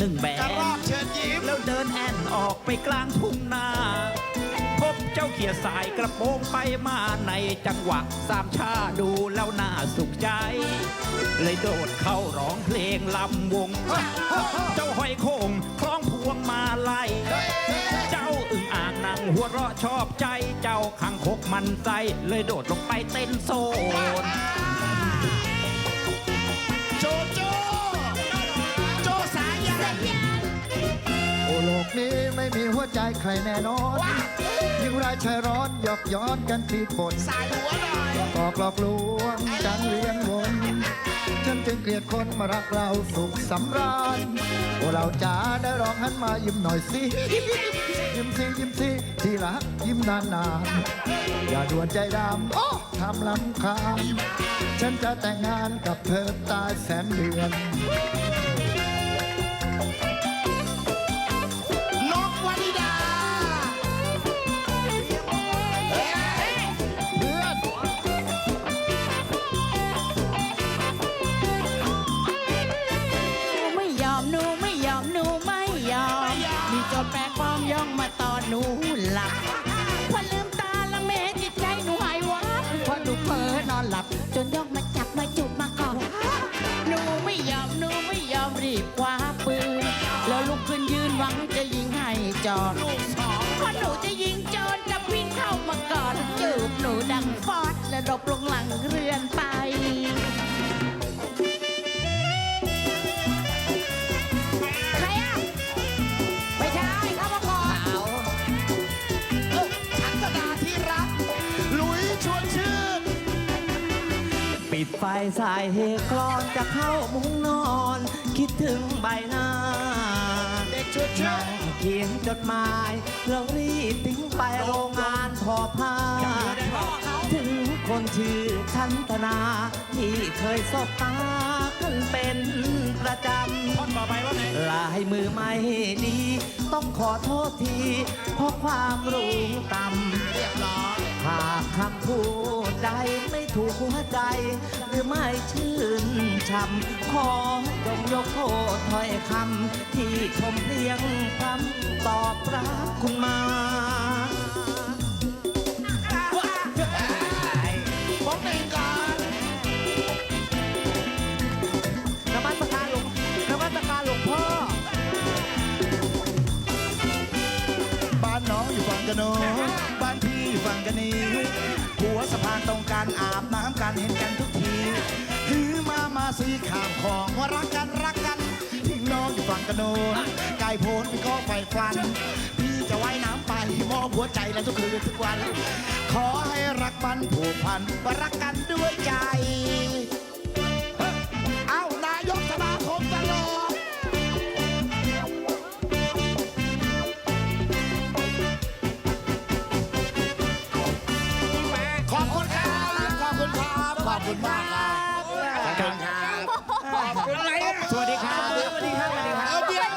หนึ่งแบกระรอกเชิญยิ้มแล้วเดินแอนออกไปกลางทุ่งนาพบเจ้าเขียสายกระโปรงไปมาในจังหวะสามชาดูแล้วน่าสุขใจ เลยโดดเข้าร้องเพลงลำวง เจ้าหอยโคงคล้องพวงมาลัยเจ้าอึ่งอ่างนั่งหัวเราะชอบใจ เจ้าขังคกมันใจเลยโดดลงไปเต้นโซน นี้ไม่มีหัวใจใครแน่นอน ยิ่งรายชายร้อนหยอกย้อนกันผิดบทสายหัวหน่อยกอกหลอกลวงจังเวียนวนฉันจึงเกลียดคนมารักเราสุขสำราญโอ้เราจ๋าได้ร้องหันมายิ้มหน่อยสิยิ้มสิยิ้มสิที่รักยิ้มนานๆอย่าด่วนใจดำทำลำคาญฉันจะแต่งงานกับเธอตายแสนเดือน ให้จอดลูกสองพอหนูจะยิงโจรจะวิ่งเข้ามากอดจูบหนูดังฟอดและดบลงหลังเรือนไปใครอะไม่ใช่เข้ามาก่อนเอ้ยชันธนาที่รักหลุยชวนชื่น ปิดไฟสายเฮกลอนจะเข้ามุ้งนอน คิดถึงใบหน้าเด็กชว นชื่นั่นงเขียนจดหมายแล้วรีบทิ้งไปโรงงานทอผ้า ถึงคนชื่อชันธนา ที่เคยสบตากันเป็นประจำท่อนต่อไปว่าไงลายมือไม่ดี ต้องขอโทษที เพราะความรู้ต่ำ เรียบร้อย หากคำพูดใด ไม่ถูกหัวใจ หรือไม่ชื่นช่ำขอจงยกโทษถ้อยคำที่ชมเพียงคำตอบรักคุณมาผมเองก่อนนมัสการหลวงนมัสการหลวงพ่อ บ้านน้องอยู่ฝั่งกันโน้นบ้านพี่อยู่ฝั่งกันนี้ หัวสะพานตรงกันอาบน้ำกันเห็นกันทุกทีถือมามาซื้อข้ามของว่ารักกันรักกันพี่น้องอยู่ฝั่งกันโน้นไก่โพนพี่ก็ไฟฟัน พี่จะว่ายน้ำไปมอบหัวใจและทุกคืนทุกวัน ขอให้รักมันผูกพันว่ารักกันด้วยใจ ครับขอบคุณมากครับขอบคุณครับขอบคุณอะไรอะสวัสดีครับสวัสดีครับสวัสดีครับเออเดี๋ยว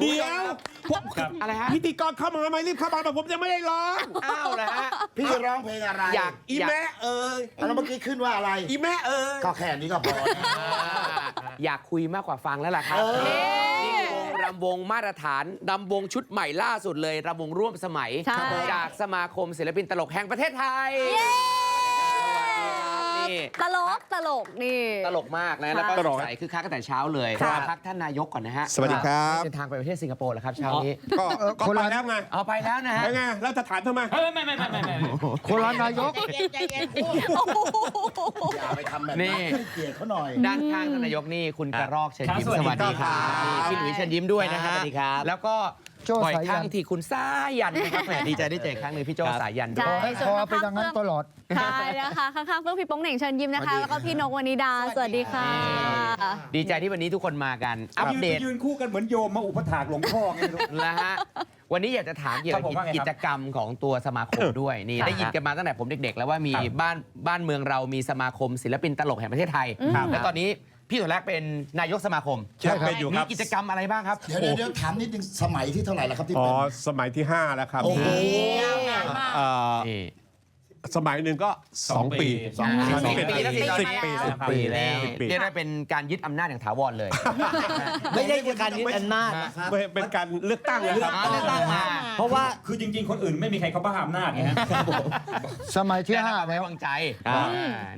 เดี๋ยวผมอะไรฮะพิธีกรเข้ามาทำไมรีบเข้ามาแต่ผมยังไม่ได้ร้องอ้าวนะฮะพี่ร้องเพลงอะไรอยากอีแม่เอ่ยแล้วเมื่อกี้ขึ้นว่าอะไรอีแม่เอ่ยก็แค่นี้ก็พอนะอยากคุยมากกว่าฟังแล้วล่ะครับเออนี่วงรำวงมาตรฐานรำวงชุดใหม่ล่าสุดเลยรำวงร่วมสมัยใช่จากสมาคมศิลปินตลกแห่งประเทศไทย สวัสดีครับนี่ตลกตลกนี่ ตลกมากนะ แล้วก็ตลก ใส่คือคักตั้งแต่เช้าเลยครับพักท่านนายกก่อนนะฮะสวัสดีครับ เดินทางไปประเทศสิงคโปร์แล้วครับเช้านี้ ก็ก็ไปแล้วไงเอาไปแล้วนะฮะ แล้วไงแล้วจะถามทำไมโคราชนายกอย่าไปทำแบบนั้นให้เกียรติเขาหน่อย ด้านข้างท่านนายกนี่คุณกระรอกเชิญยิ้มสวัสดีครับนี่พี่หลุยเชิญยิ้มด้วยนะฮะสวัสดีครับ แล้วก็ โจ้บ่อยสายันครั้งที่คุณสายันนะครับแหมดีใจได้เจออีกครั้งหนึ่งพี่โจสายันด้ใช่วยขอให้เป็นดังนั้นตลอด ใช่นะคะข้างๆเพื่อนพี่โป้งเหน่งเชิญยิ้มนะคะแล้วก็พี่นกวนิดา สวัสดีค่ะ ดีใจที่วันนี้ทุกคนมากัน อัปเดตยืนคู่กันเหมือนโยมมาอุปถากหลวงพ่อไงไม่รู้ นะฮะ วันนี้อยากจะถามเกี่ยวครักับบผมว่าไงครับกิจกรรมของตัวสมาคมด้วยนี่ครับได้ยินกันมาตั้งแต่ผมเด็ก ๆ แล้วว่ามีครับบ้านบ้านเมืองเรามีสมาคมศิลปินตลกแห่งประเทศไทยครับ และตอนนี้พี่ตัวแรกเป็นนายกสมาคมใช่ครับเป็นอยู่มีครับ กิจกรรมอะไรบ้างครับ เดี๋ยวเดี๋ยวเดี๋ยวถามนิดนึงสมัยที่เท่าไหร่แล้วครับที่อ๋อเป็นสมัยที่ 5 แล้วครับโอ้โหเอ่อนี่ สมัยหนึ่งก็สองปี สองปีสิบปีแล้วสิ สิบปีสิบปีแล้วสิบปี เรียกได้เป็นการยึดอำนาจอย่างถาวรเลย ไม่ได้เป็นการยึดอำนาจนะครับไม่เป็นการเลือกตั้งนะครับอ่าเลือกตั้งมา เพราะว่าคือจริง ๆ คนอื่นไม่มีใครเขาบ้าอำนาจไงฮะสมัยที่ห้าไว้แล้ววางใจอ่า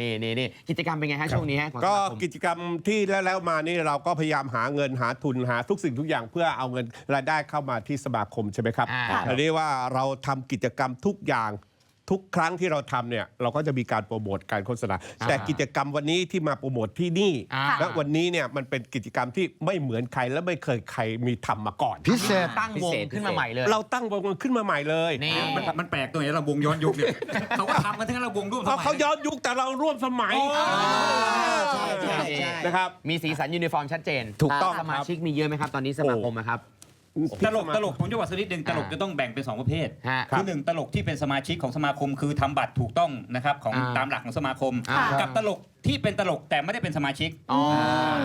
นี่นี่นี่กิจกรรมเป็นไงฮะช่วงนี้ฮะของก็สมาคม กิจกรรมที่แล้วแล้วมานี่เราก็พยายามหาเงินหาทุนหาทุกสิ่งทุกอย่างเพื่อเอาเงินรายได้เข้ามาที่สมาคมใช่ไหมครับอ่า อันนี้ว่าเราทำกิจกรรมทุกอย่าง ทุกครั้งที่เราทำเนี่ยเราก็จะมีการโปรโมทการโฆษณาอ่าแต่กิจกรรมวันนี้ที่มาโปรโมทที่นี่อ่า และวันนี้เนี่ยมันเป็นกิจกรรมที่ไม่เหมือนใครและไม่เคยใครมีทำมาก่อน พิเศษ ตั้งวงขึ้นมาใหม่เลย เราตั้งวงขึ้นมาใหม่เลยนี่ มันมันแปลกตรงไหนเราวงย้อนยุคเนี่ยเขาก็ทำกันทั้งนั้นเราวงร่วมสเพราะมัยเขาย้อนยุคแต่เราร่วมสมัยใช่ใช่ใช่ นะครับ มีสีสันยูนิฟอร์มชัดเจนถูกต้องสมาชิกมีเยอะไหมครับ ตอนนี้สมาคมนะครับ ตลกตลกผมจะบอกสักนิดหนึ่งตลกจะต้องแบ่งเป็นสองประเภทฮะคือหนึ่งตลกที่เป็นสมาชิกของสมาคมคือทำบัตรถูกต้องนะครับของอ่าตามหลักของสมาคม อ่า กับตลกที่เป็นตลกแต่ไม่ได้เป็นสมาชิก อ๋อ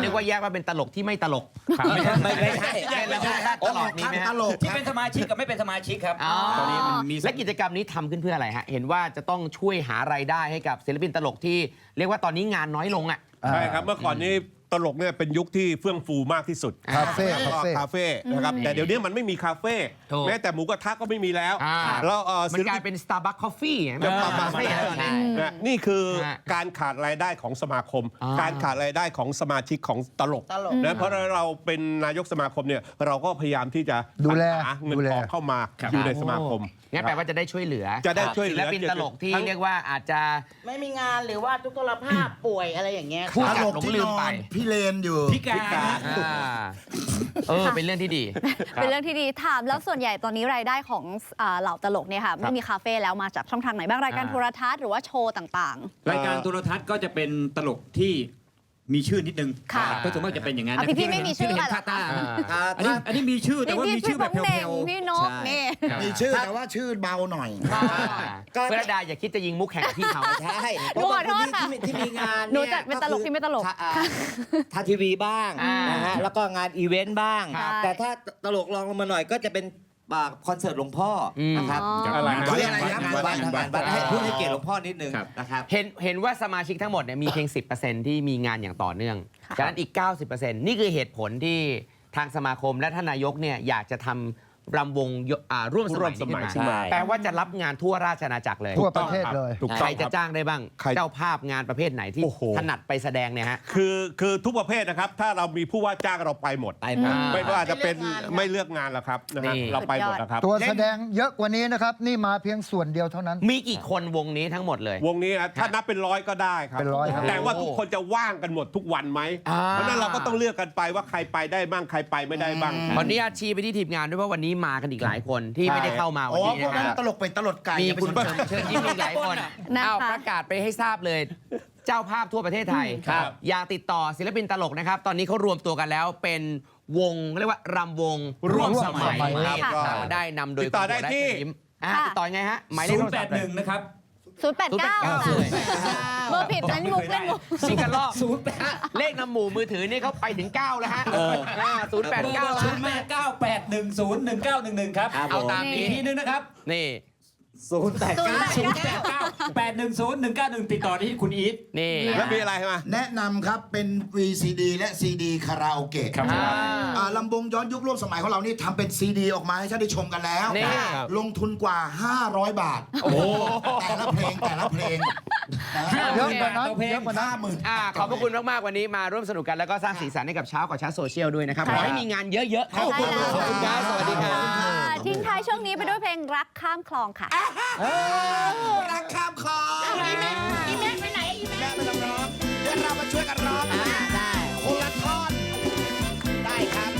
นึกว่าแยกว่าเป็นตลกที่ไม่ตลกไม่ใช่ไม่ไม่ใช่แยกแล้วตลอดนี้ไหมฮะตลกที่เป็นสมาชิกกับไม่เป็นสมาชิกครับอ๋อตอนนี้มันมี และกิจกรรมนี้ทำขึ้นเพื่ออะไรฮะ เห็นว่าจะต้องช่วยหารายได้ให้กับศิลปินตลกที่ เรียกว่าตอนนี้งานน้อยลงอะ ใช่ครับเมื่อก่อนนี้ ตลกเนี่ยเป็นยุคที่เฟื่องฟูมากที่สุดคาเฟ่แล้วก็คาเฟ่คาเฟ่นะครับแต่เดี๋ยวนี้มันไม่มีคาเฟ่ถูกแม้แต่หมูกระทะก็ไม่มีแล้วอ่า แล้วเอ่อมันศิลกลายปินเป็น Starbucks Coffee ไงเดี๋ยวประมาณคาเฟ่แล้วตอนนี้นะนี่คือฮะการขาดรายได้ของสมาคม อ่า การขาดรายได้ของสมาชิกของตลกตลก นะเพราะเราเป็นนายกสมาคมเนี่ยเราก็พยายามที่จะดูแลหาเงินดูแล ออกเข้ามาอยู่ในสมาคม งั้นแปลว่าจะได้ช่วยเหลือจะได้ช่วยเหลือศิลปินตลกที่เรียกว่าอาจจะ ไม่มีงานหรือว่าทุกพลภาพป่วยอะไรอย่างเงี้ย ผู้ตจัดลกหลงที่ลืนมอไปนพี่เลนอยู่ พิการ อ่าเออ เป็นเรื่องที่ดีเป็นเรื่องที่ดีถามแล้วส่วนใหญ่ตอนนี้รายได้ของอ่าเหล่าตลกเนี่ยค่ะไม่มีคาเฟ่แล้วมาจากช่องทางไหนบ้างรายการอ่า โทรทัศน์หรือว่าโชว์ต่าง รายการโทรทัศน์ก็จะเป็นตลกที่ มีชื่อนิดนึงค่ะก็ส่วนมากจะเป็นอย่างนั้นอะพี่ๆไม่มีชื่อที่เห็นเหรอท่าต้าอ่าอันนี้อันนี้มีชื่อๆแต่ว่ามีชื่อแบบพี่แผ่เน่งวพี่นกนี่ มีชื่อแต่ว่าชื่อเบาหน่อย ก็เพื่อดาอย่าคิดจะยิงมุกแข่งกับพี่เขา ใช่หนูขอโทษค่ะ ที่ที่มีงานหนูเยจัดเป็นตลกที่ไม่ตลกทาอ่าทางทีวีบ้างอ่านนะฮะแล้วก็งานอีเวนต์บ้างครับแต่ถ้าตลกลองลงมาหน่อยก็จะเป็น อ่าคอนเสิร์ตหลวงพ่ออม นะครับอ๋ออะไรนะวัดเรียกอะไรนะวัดวัดวัดวัดให้พูดให้เกียรติหลวงพ่อนิดนึงครับ นะครับ เห็นเห็นว่าสมาชิกทั้งหมดเนี่ยมีเพียง 10%ที่มีงานอย่างต่อเนื่องฉะนั้นอีก 90%นี่คือเหตุผลที่ทางสมาคมและท่านนายกเนี่ยอยากจะทำ รำวงยอ่าร่วมสมัยนี้ขึ้นร่วมสมัยมาใช่แปลว่าจะรับงานทั่วราชอาณาจักรเลย ทั่วประเทศเลย ถูกใคต้รองจะครับ จ้างได้บ้าง ใครเจ้าภาพงานประเภทไหนที่โอ้โห ถนัดไปแสดงเนี่ยฮะ คือคือทุกประเภทนะครับ ถ้าเรามีผู้ว่าจ้างเราไปหมด ไปหมดอ่าไม่ว่าจะเป็นไม่เลือกงานหรอกครับนะฮะนี่ เราไปหมดนะครับตัวแสดงเยอะกว่านี้นะครับ นี่มาเพียงส่วนเดียวเท่านั้น มีกี่คนวงนี้ทั้งหมดเลย วงนี้นะถ้านับเป็นร้อยก็ได้ครับ เป็นร้อยครับ แต่ว่าทุกคนจะว่างกันหมดทุกวันไหมอ่า เพราะฉะนั้นเราก็ต้องเลือกกันไปว่าใครไปได้บ้างใครไปไม่ได้บ้าง ขออนุญาตชี้ไปที่ทีมงานด้วยว่าวันนี้มากันอีกหลายคนที่ไม่ได้เข้ามาอ๋วันอนี้พวกนะนั้นครับตลกเป็นตลกไก่มีอย่าไปคุณสนใจเชิญยิ้มมีหลายคนนะคะ เอาประกาศไปให้ทราบเลย เจ้าภาพทั่วประเทศไทยครับอยากติดต่อศิลปินตลกนะครับ ตอนนี้เขารวมตัวกันแล้วเป็นวงเรียกว่ารำวงร่วมสมัยร่วมสมัยนี่ครับได้นำโดยติดต่อได้คุณที่หัวยิ้มอ่าค่ะติดต่อยังไงฮะหมายเลขศูโทนรย์แปศัพดท์หนึ่งนะครับ 089 089ค่ะเบอร์ผิดนั้นมุกเล่นมุก ซิงกันรอบศูนย์แปดเลขนำหมู่มือถือนี่เขาไปถึง 9 แล้วฮะศูนย์แปดเก้าศูนย์แปดเก้าแปดหนึ่งศูนย์หนึ่งเก้าหนึ่งหนึ่งครับครับเอาตามอีนี้กทีนึงนะครับ นี่ ศูนย์แปดเก้าศูนย์แปดเก้าแปดหนึ่งศูนย์หนึ่งเก้าหนึ่งติดต่อที่คุณอีทนี่แล้วมีอะไรมาแนะนำครับเป็น VCD และ CD คาราโอเกะครับอ่าอ่าลำวงย้อนยุคร่วมสมัยของเรานี่ทำเป็น CD ออกมาให้ท่านได้ชมกันแล้ว นี่ ลงทุนกว่า 500 บาท โอ้โหแต่ละเพลงแต่ละเพลงนะฮะเยอะกว่านั้นต่อเพลงเยอะกว่านั้นห้าหมื่นอ่าขอบพระคุณมาก ๆ วันนี้มาร่วมสนุกกันแล้วก็สร้างสีสันให้กับเช้ากับเช้าโซเชียลด้วยนะครับ ขอให้มีงานเยอะๆครับขอบคุณมากขอบคุณครับสวัสดีครับค่ะ ทิ้งท้ายช่วงนี้ไปด้วยเพลงรักข้ามคลองค่ะ รักข้ามคลองอีแม่อีแม่ไปไหนอีแม่ไม่ต้องร้องเดี๋ยวเรามาช่วยกันร้องนะได้คนละท่อนได้ครับ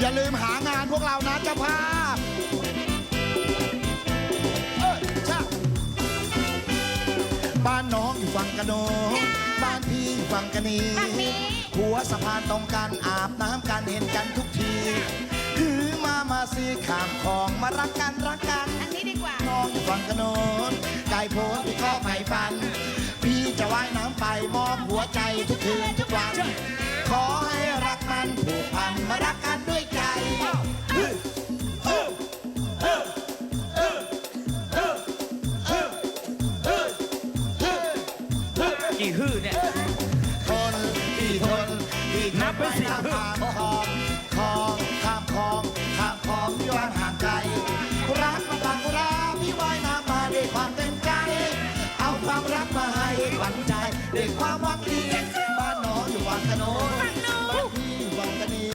อย่าลืมหางานพวกเรานะเจ้าภาพ กระโนนบ้านพี่ฝั่งกะนีหัวสะพานตรงกันอาบน้ำกันเห็นกันทุกทีถือมามาซีขามของมารักกันรักกัน อันนี้ดีกว่า น้องอยู่ฝั่งกะโนนไก่โพนพี่ก็ไฟฟัน พี่จะว่ายน้ำไปมอบหัวใจทุกคืนทุกวัน กี่ฮื้อเนี่ย ทนพี่ทนพี่นับเป็นสิ ข้ามผ่านคลองคลองข้ามคลองข้ามคลองที่ว่างห่างไกลรักมาต่างรักพี่ว่ายน้ำมาด้วยความเต็มใจ เอาความรักมาให้ฝันใจด้วยความหวังดี